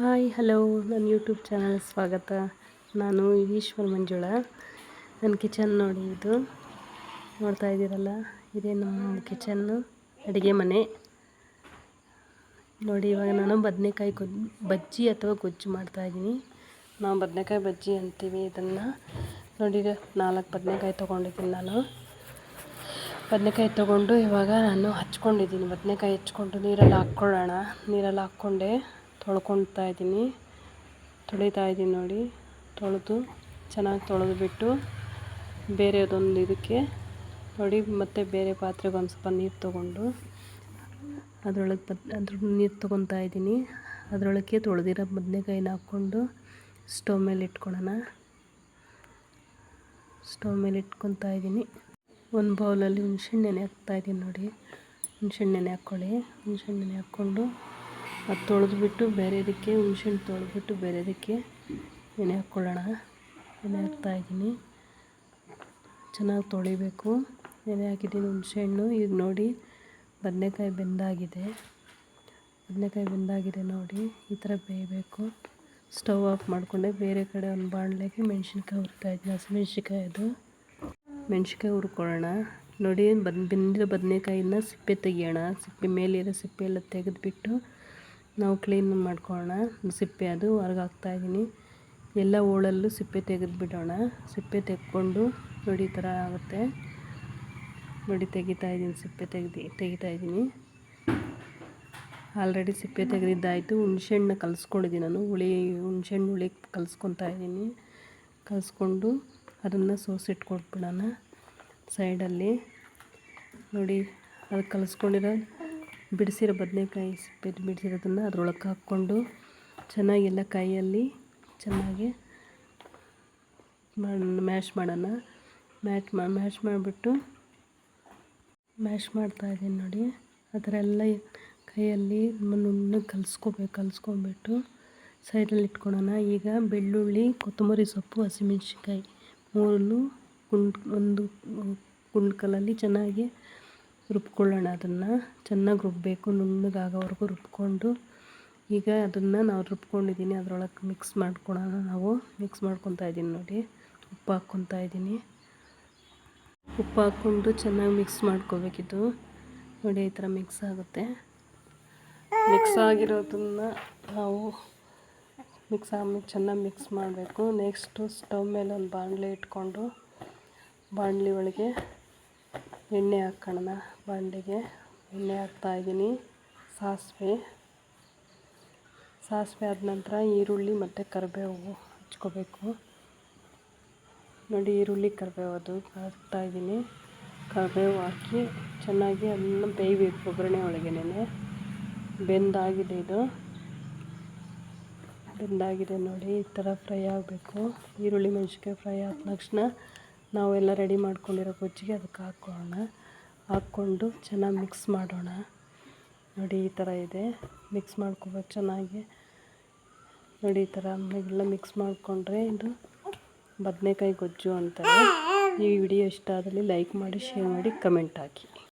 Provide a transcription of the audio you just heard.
Hi, hello, ನನ್ನ YouTube channel ಸ್ವಾಗತ. ನಾನು ಈಶ್ವರ್ ಮಂಜುಳ. ನನ್ನ ಕಿಚನ್ ನೋಡಿ ಇದು. ನೋಡ್ತಾ ಇದ್ದೀರಲ್ಲ, ಇದೇ ನಮ್ಮ ಕಿಚನ್ನು, ಅಡುಗೆ ಮನೆ. ನೋಡಿ, ಇವಾಗ ನಾನು ಬದನೆಕಾಯಿ ಗೊಜ್ಜು ಬಜ್ಜಿ ಅಥವಾ ಗೊಜ್ಜು ಮಾಡ್ತಾಯಿದ್ದೀನಿ ನಾವು ಬದನೆಕಾಯಿ ಬಜ್ಜಿ ಅಂತೀವಿ ಇದನ್ನು. ನೋಡಿ ನಾಲ್ಕು ಬದನೆಕಾಯಿ ತೊಗೊಂಡಿದ್ದೀನಿ ನಾನು. ಬದನೆಕಾಯಿ ತೊಗೊಂಡು ಇವಾಗ ನಾನು ಹಚ್ಕೊಂಡಿದ್ದೀನಿ. ಬದನೆಕಾಯಿ ಹಚ್ಕೊಂಡು ನೀರಲ್ಲಿ ಹಾಕ್ಕೊಳ್ಳೋಣ. ನೀರಲ್ಲಿ ಹಾಕ್ಕೊಂಡೆ. ತೊಳ್ಕೊತಾ ಇದ್ದೀನಿ. ತೊಳಿತಾ ಇದ್ದೀನಿ ನೋಡಿ. ತೊಳೆದು ಚೆನ್ನಾಗಿ ತೊಳೆದ್ಬಿಟ್ಟು ಬೇರೆದೊಂದು ಇದಕ್ಕೆ ನೋಡಿ, ಮತ್ತು ಬೇರೆ ಪಾತ್ರೆಗೆ ಒಂದು ಸ್ವಲ್ಪ ನೀರು ತೊಗೊಂಡು ಅದರೊಳಗೆ ಬದ್, ಅದ್ರ ನೀರು ತೊಗೊತಾ ಇದ್ದೀನಿ. ಅದರೊಳಗೆ ತೊಳೆದಿರೋ ಬದನೆಕಾಯಿನ ಹಾಕ್ಕೊಂಡು ಸ್ಟವ್ ಮೇಲೆ ಇಟ್ಕೊಳ್ಳೋಣ. ಸ್ಟವ್ ಮೇಲೆ ಇಟ್ಕೊತಾ ಇದ್ದೀನಿ. ಒಂದು ಬೌಲಲ್ಲಿ ಹುಣ್ಸೆಹಣ್ಣು ನೆನೆ ಹಾಕ್ತಾಯಿದ್ದೀನಿ ನೋಡಿ. ಹುಣ್ಸೆಹಣ್ಣು ನೆನೆ ಹಾಕ್ಕೊಳ್ಳಿ. ಹುಣ್ಸೆಹಣ್ಣು ಹಾಕ್ಕೊಂಡು ಅದು ತೊಳೆದ್ಬಿಟ್ಟು ಬೇರೆದಕ್ಕೆ ಹುಣ್ಸೆಹಣ್ಣು ತೊಳೆದ್ಬಿಟ್ಟು ಬೇರೆದಕ್ಕೆ ನೆನೆ ಹಾಕ್ಕೊಳ್ಳೋಣ. ನೆನೆ ಹಾಕ್ತಾಯಿದ್ದೀನಿ ಚೆನ್ನಾಗಿ ತೊಳಿಬೇಕು. ನೆನೆ ಹಾಕಿದ್ದೀನಿ ಹುಣ್ಸೆಹಣ್ಣು. ಈಗ ನೋಡಿ, ಬದನೆಕಾಯಿ ಬೆಂದಾಗಿದೆ. ಬದನೆಕಾಯಿ ಬೆಂದಾಗಿದೆ ನೋಡಿ, ಈ ಥರ ಬೇಯಬೇಕು. ಸ್ಟವ್ ಆಫ್ ಮಾಡಿಕೊಂಡೆ. ಬೇರೆ ಕಡೆ ಒಂದು ಬಾಣಲೆಗೆ ಮೆಣ್ಸಿನ್ಕಾಯಿ ಹುರ್ತಾಯಿದ್ದೀನಿ ಹಸಿಮೆಣ್ಸಿನ್ಕಾಯಿ ಅದು. ಮೆಣ್ಸಿನ್ಕಾಯಿ ಹುರ್ಕೊಳ್ಳೋಣ. ನೋಡಿ, ಬದ್ ಬೆಂದಿರೋ ಬದನೆಕಾಯಿನ ಸಿಪ್ಪೆ ತೆಗಿಯೋಣ. ಸಿಪ್ಪೆ ಮೇಲಿರೋ ಸಿಪ್ಪೆ ಎಲ್ಲ ತೆಗೆದುಬಿಟ್ಟು ನಾವು ಕ್ಲೀನ್ ಮಾಡ್ಕೊಳ್ಳೋಣ. ಸಿಪ್ಪೆ ಅದು ಹೊರಗೆ ಹಾಕ್ತಾಯಿದ್ದೀನಿ ಎಲ್ಲ ಹೋಳಲ್ಲೂ ಸಿಪ್ಪೆ ತೆಗೆದುಬಿಡೋಣ ಸಿಪ್ಪೆ ತೆಕ್ಕೊಂಡು ನೋಡಿ ಥರ ಆಗುತ್ತೆ. ನೋಡಿ ತೆಗಿತಾಯಿದ್ದೀನಿ ಸಿಪ್ಪೆ ತೆಗ್ದು ತೆಗಿತಾಯಿದ್ದೀನಿ ಆಲ್ರೆಡಿ ಸಿಪ್ಪೆ ತೆಗೆದಿದ್ದಾಯಿತು. ಹುಣ್ಸೆಹಣ್ಣು ಕಲಿಸ್ಕೊಂಡಿದ್ದೀನಿ ನಾನು. ಹುಳಿ, ಹುಣ್ಸೆಹಣ್ಣು ಹುಳಿ ಕಲಿಸ್ಕೊತಾ ಇದ್ದೀನಿ. ಕಲಿಸ್ಕೊಂಡು ಅದನ್ನು ಸೋಸಿಟ್ಕೊಟ್ಬಿಡೋಣ ಸೈಡಲ್ಲಿ. ನೋಡಿ, ಅದು ಕಲಿಸ್ಕೊಂಡಿರೋ ಬಿಡಿಸಿರೋ ಬದನೆಕಾಯಿ ಸಿಪ್ಪೆ ಬಿಡಿಸಿರೋದನ್ನು ಅದ್ರೊಳಗೆ ಹಾಕ್ಕೊಂಡು ಚೆನ್ನಾಗೆಲ್ಲ ಕೈಯಲ್ಲಿ ಚೆನ್ನಾಗಿ ಮ್ಯಾಶ್ ಮಾಡೋಣ. ಮ್ಯಾಚ್ ಮಾ, ಮ್ಯಾಶ್ ಮಾಡಿಬಿಟ್ಟು ಮ್ಯಾಶ್ ಮಾಡ್ತಾ ಇದ್ದೀನಿ ನೋಡಿ. ಆ ಥರ ಎಲ್ಲ ಕೈಯಲ್ಲಿ ನುಣ್ಣಗೆ ಕಲಿಸ್ಕೋಬೇಕು ಕಲಿಸ್ಕೊಂಬಿಟ್ಟು ಸೈಡಲ್ಲಿ ಇಟ್ಕೊಳೋಣ. ಈಗ ಬೆಳ್ಳುಳ್ಳಿ, ಕೊತ್ತಂಬರಿ ಸೊಪ್ಪು, ಹಸಿಮೆಣ್ಸಿನ್ಕಾಯಿ ಮೂರನ್ನು ಕುಂಡ್ ಒಂದು ಕುಂಡ್ಕಲಲ್ಲಿ ಚೆನ್ನಾಗಿ ರುಬ್ಕೊಳ್ಳೋಣ ಅದನ್ನು. ಚೆನ್ನಾಗಿ ರುಬ್ಬಬೇಕು ನುಣ್ಣಗಾಗೋವರೆಗೂ ರುಬ್ಕೊಂಡು. ಈಗ ಅದನ್ನು ನಾವು ರುಬ್ಕೊಂಡಿದ್ದೀನಿ ಅದರೊಳಗೆ ಮಿಕ್ಸ್ ಮಾಡ್ಕೊಳ್ಳೋಣ ನಾವು. ಮಿಕ್ಸ್ ಮಾಡ್ಕೊತಾ ಇದ್ದೀನಿ ನೋಡಿ. ಉಪ್ಪು ಹಾಕ್ಕೊತಾ ಇದ್ದೀನಿ ಉಪ್ಪು ಹಾಕ್ಕೊಂಡು ಚೆನ್ನಾಗಿ ಮಿಕ್ಸ್ ಮಾಡ್ಕೋಬೇಕಿದು. ನೋಡಿ, ಈ ಥರ ಮಿಕ್ಸ್ ಆಗುತ್ತೆ. ಮಿಕ್ಸ್ ಆಗಿರೋದನ್ನು ನಾವು ಮಿಕ್ಸ್ ಆಗಿ ಚೆನ್ನಾಗಿ ಮಿಕ್ಸ್ ಮಾಡಬೇಕು. ನೆಕ್ಸ್ಟು ಸ್ಟವ್ ಮೇಲೆ ಒಂದು ಬಾಣಲೆ ಇಟ್ಕೊಂಡು, ಬಾಣಲಿ ಒಳಗೆ ಎಣ್ಣೆ ಹಾಕೋಣ ಬಾಂಡೆಗೆ. ಎಣ್ಣೆ ಹಾಕ್ತಾಯಿದ್ದೀನಿ ಸಾಸಿವೆ. ಸಾಸಿವೆ ಆದ ನಂತರ ಈರುಳ್ಳಿ ಮತ್ತು ಕರಿಬೇವು ಹಚ್ಕೋಬೇಕು. ನೋಡಿ ಈರುಳ್ಳಿ, ಕರಿಬೇವು ಅದು ಹಾಕ್ತಾಯಿದ್ದೀನಿ ಕರಿಬೇವು ಹಾಕಿ ಚೆನ್ನಾಗಿ ಅದನ್ನ ಬೇಯಬೇಕು ಒಗ್ಗರಣೆ ಒಳಗೇನೆ ಬೆಂದಾಗಿದೆ ಇದು. ಬೆಂದಾಗಿದೆ ನೋಡಿ, ಈ ಥರ ಫ್ರೈ ಆಗಬೇಕು. ಈರುಳ್ಳಿ ಮೆಣಸಿನ್ಕಾಯಿ ಫ್ರೈ ಆದ ತಕ್ಷಣ ನಾವೆಲ್ಲ ರೆಡಿ ಮಾಡ್ಕೊಂಡಿರೋ ಗೊಜ್ಜಿಗೆ ಅದಕ್ಕೆ ಹಾಕ್ಕೊಳ್ಳೋಣ. ಹಾಕ್ಕೊಂಡು ಚೆನ್ನಾಗಿ ಮಿಕ್ಸ್ ಮಾಡೋಣ. ನೋಡಿ, ಈ ಥರ ಇದೆ. ಮಿಕ್ಸ್ ಮಾಡ್ಕೋಬೇಕು ಚೆನ್ನಾಗಿ. ನೋಡಿ, ಈ ಥರ ಎಲ್ಲ ಮಿಕ್ಸ್ ಮಾಡಿಕೊಂಡ್ರೆ ಇದು ಬದನೆಕಾಯಿ ಗೊಜ್ಜು ಅಂತಾರೆ. ಈ ವಿಡಿಯೋ ಇಷ್ಟ ಆದಲ್ಲಿ ಲೈಕ್ ಮಾಡಿ ಶೇರ್ ಮಾಡಿ ಕಮೆಂಟ್ ಹಾಕಿ.